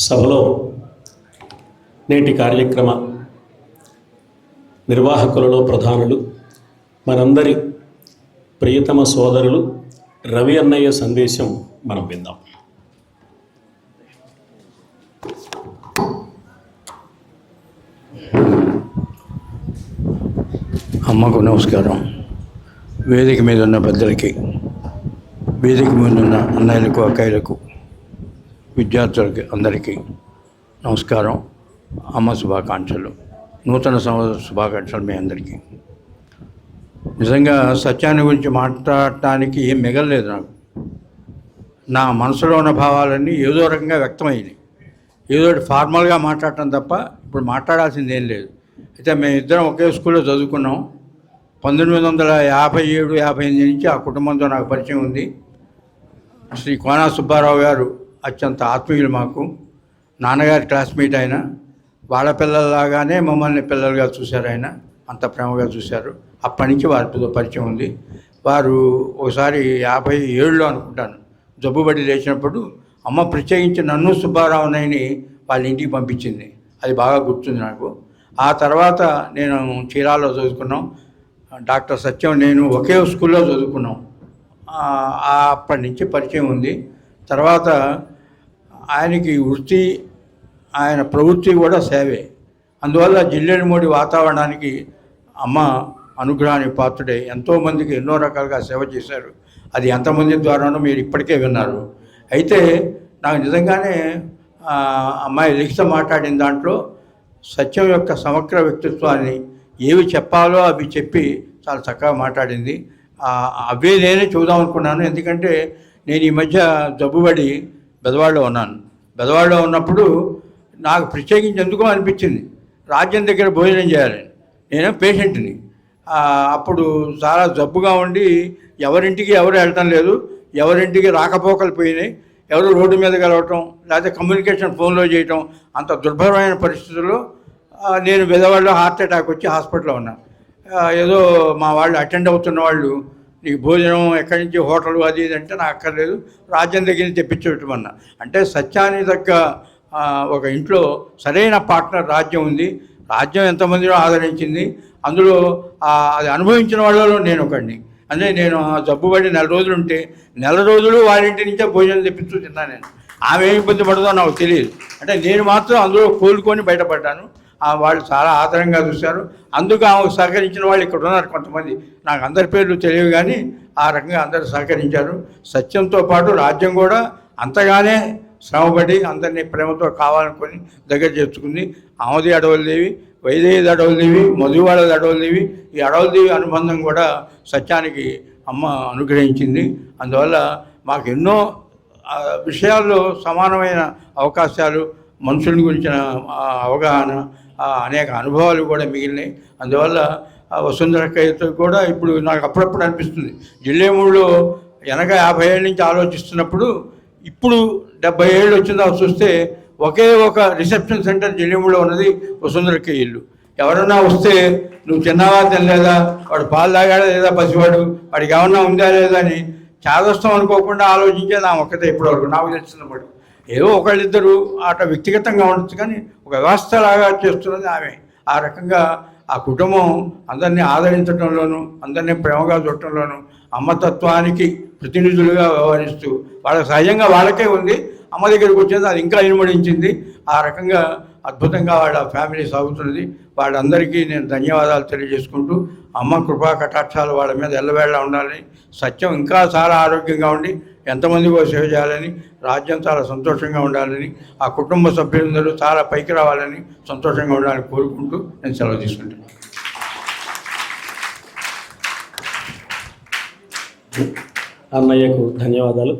సభలో నేటి కార్యక్రమ నిర్వాహకులలో ప్రధానులు మనందరి ప్రియతమ సోదరులు రవి అన్నయ్య సందేశం మనం విందాం. అమ్మకు నమస్కారం. వేదిక మీద ఉన్న పెద్దలకి వేదిక మీద ఉన్న అన్నయ్యలకు అక్కయ్యలకు విద్యార్థులకి అందరికీ నమస్కారం. అమ్మ శుభాకాంక్షలు. నూతన సంవత్సర శుభాకాంక్షలు మీ అందరికీ. నిజంగా సత్యాన్ని గురించి మాట్లాడటానికి ఏం మిగలలేదు నాకు. నా మనసులో ఉన్న భావాలన్నీ ఏదో రకంగా వ్యక్తమైనాయి ఏదో ఒకటి ఫార్మల్గా మాట్లాడటం తప్ప ఇప్పుడు మాట్లాడాల్సింది ఏం లేదు. అయితే మేము ఇద్దరం ఒకే స్కూల్లో చదువుకున్నాం. పంతొమ్మిది వందల యాభై ఏడు యాభై ఎనిమిది నుంచి ఆ కుటుంబంతో నాకు పరిచయం ఉంది. శ్రీ కోనా సుబ్బారావు గారు అత్యంత ఆత్మీయులు మాకు. నాన్నగారి క్లాస్మేట్ ఆయన. వాళ్ళ పిల్లల్లాగానే మమ్మల్ని పిల్లలుగా చూశారు ఆయన. అంత ప్రేమగా చూశారు. అప్పటి నుంచి వారితో పరిచయం ఉంది. వారు ఒకసారి యాభై ఏళ్ళు అనుకుంటాను జబ్బుబడి లేచినప్పుడు అమ్మ ప్రత్యేకించి నన్ను సుబ్బారావునని వాళ్ళ ఇంటికి పంపించింది. అది బాగా గుర్తుంది నాకు. ఆ తర్వాత నేను చీరాల్లో చదువుకున్నాం. డాక్టర్ సత్యం నేను ఒకే స్కూల్లో చదువుకున్నాం. అప్పటి నుంచి పరిచయం ఉంది. తర్వాత ఆయనకి వృత్తి ఆయన ప్రవృత్తి కూడా సేవే. అందువల్ల జిల్లెడిమూడి వాతావరణానికి అమ్మ అనుగ్రహానికి పాత్రుడే. ఎంతోమందికి ఎన్నో రకాలుగా సేవ చేశారు. అది ఎంతమంది ద్వారానో మీరు ఇప్పటికే విన్నారు. అయితే నాకు నిజంగానే అమ్మాయి లిఖిత మాట్లాడిన దాంట్లో సత్యం యొక్క సమగ్ర వ్యక్తిత్వాన్ని ఏవి చెప్పాలో అవి చెప్పి చాలా చక్కగా మాట్లాడింది. అవే నేనే చూద్దాం అనుకున్నాను. ఎందుకంటే నేను ఈ మధ్య జబ్బుబడి బెదవాడలో ఉన్నాను. బెదవాడలో ఉన్నప్పుడు నాకు ప్రత్యేకించి ఎందుకో అనిపించింది. రాజ్యం దగ్గర భోజనం చేయాలని నేను పేషెంట్ని. అప్పుడు చాలా జబ్బుగా ఉండి ఎవరింటికి ఎవరు వెళ్ళటం లేదు. ఎవరింటికి రాకపోకలు పోయినాయి. ఎవరు రోడ్డు మీద కలవటం లేకపోతే కమ్యూనికేషన్ ఫోన్లో చేయటం అంత దుర్భరమైన పరిస్థితుల్లో నేను బెదవాడలో హార్ట్ అటాక్ వచ్చి హాస్పిటల్లో ఉన్నాను. ఏదో మా వాళ్ళు అటెండ్ అవుతున్న వాళ్ళు నీకు భోజనం ఎక్కడి నుంచి హోటల్ అది ఇది అంటే నాకు అక్కర్లేదు. రాజ్యం దగ్గర నుంచి తెప్పించమన్నా అంటే సత్యాన్ని తగ్గ ఒక ఇంట్లో సరైన పార్ట్నర్ రాజ్యం ఉంది. రాజ్యం ఎంతమందినో ఆదరించింది. అందులో అది అనుభవించిన వాళ్ళలో నేను ఒకడిని. అంటే నేను ఆ జబ్బుపడి నెల రోజులు ఉంటే నెల రోజులు వారింటి నుంచే భోజనం తెప్పిస్తూ తిన్నాను నేను. ఆమె ఏం ఇబ్బంది పడదో నాకు తెలియదు. అంటే నేను మాత్రం అందులో కోలుకొని బయటపడ్డాను. వాళ్ళు చాలా ఆదరంగా చూశారు. అందుకు ఆమె సహకరించిన వాళ్ళు ఇక్కడ ఉన్నారు కొంతమంది. నాకు అందరి పేర్లు తెలియవు కానీ ఆ రకంగా అందరూ సహకరించారు. సత్యంతో పాటు రాజ్యం కూడా అంతగానే శ్రమపడి అందరినీ ప్రేమతో కావాలనుకొని దగ్గర చేర్చుకుంది. ఆమది అడవులదేవి వైదేవి అడవులదేవి మధువాడది అడవులదేవి ఈ అడవులదేవి అనుబంధం కూడా సత్యానికి అమ్మ అనుగ్రహించింది. అందువల్ల మాకు ఎన్నో విషయాల్లో సమానమైన అవకాశాలు మనుషుల గురించిన అవగాహన అనేక అనుభవాలు కూడా మిగిలినాయి. అందువల్ల ఆ కవిత కూడా ఇప్పుడు నాకు అప్పుడప్పుడు అనిపిస్తుంది. జిల్లేమూడిలో వెనక యాభై ఏళ్ళ నుంచి ఆలోచిస్తున్నప్పుడు ఇప్పుడు డెబ్బై ఏళ్ళు వచ్చిందా చూస్తే ఒకే ఒక రిసెప్షన్ సెంటర్ జిల్లేమూడిలో ఉన్నది వసుంధరక్కయ్య ఇల్లు. ఎవరన్నా వస్తే నువ్వు తిన్నావా తినలేదా? వాడు పాలు తాగాడా లేదా పసివాడు? వాడికి ఏమన్నా ఉందా లేదా అని చాదస్తం అనుకోకుండా ఆలోచించే నా ఒక్కతే ఇప్పటివరకు నాకు తెలిసినప్పుడు ఏదో ఒకళ్ళిద్దరు అట వ్యక్తిగతంగా ఉండొచ్చు కానీ ఒక వ్యవస్థలాగా చేస్తున్నది ఆమె. ఆ రకంగా ఆ కుటుంబం అందరినీ ఆదరించడంలోనూ అందరినీ ప్రేమగా చూడటంలోనూ అమ్మతత్వానికి ప్రతినిధులుగా వ్యవహరిస్తూ వాళ్ళకి సహజంగా వాళ్ళకే ఉంది. అమ్మ దగ్గరికి వచ్చేది అది ఇంకా ఇనుమడించింది. ఆ రకంగా అద్భుతంగా వాళ్ళ ఫ్యామిలీ సాగుతున్నది. వాళ్ళందరికీ నేను ధన్యవాదాలు తెలియజేసుకుంటూ అమ్మ కృపా కటాక్షాలు వాళ్ళ మీద ఎల్లవేళ్ళ ఉండాలని సత్యం ఇంకా చాలా ఆరోగ్యంగా ఉండి ఎంతమందికో సేవ చేయాలని రాజ్యం చాలా సంతోషంగా ఉండాలని ఆ కుటుంబ సభ్యులందరూ చాలా పైకి రావాలని సంతోషంగా ఉండాలని కోరుకుంటూ నేను సెలవు తీసుకుంటాను అన్నయ్యకు ధన్యవాదాలు.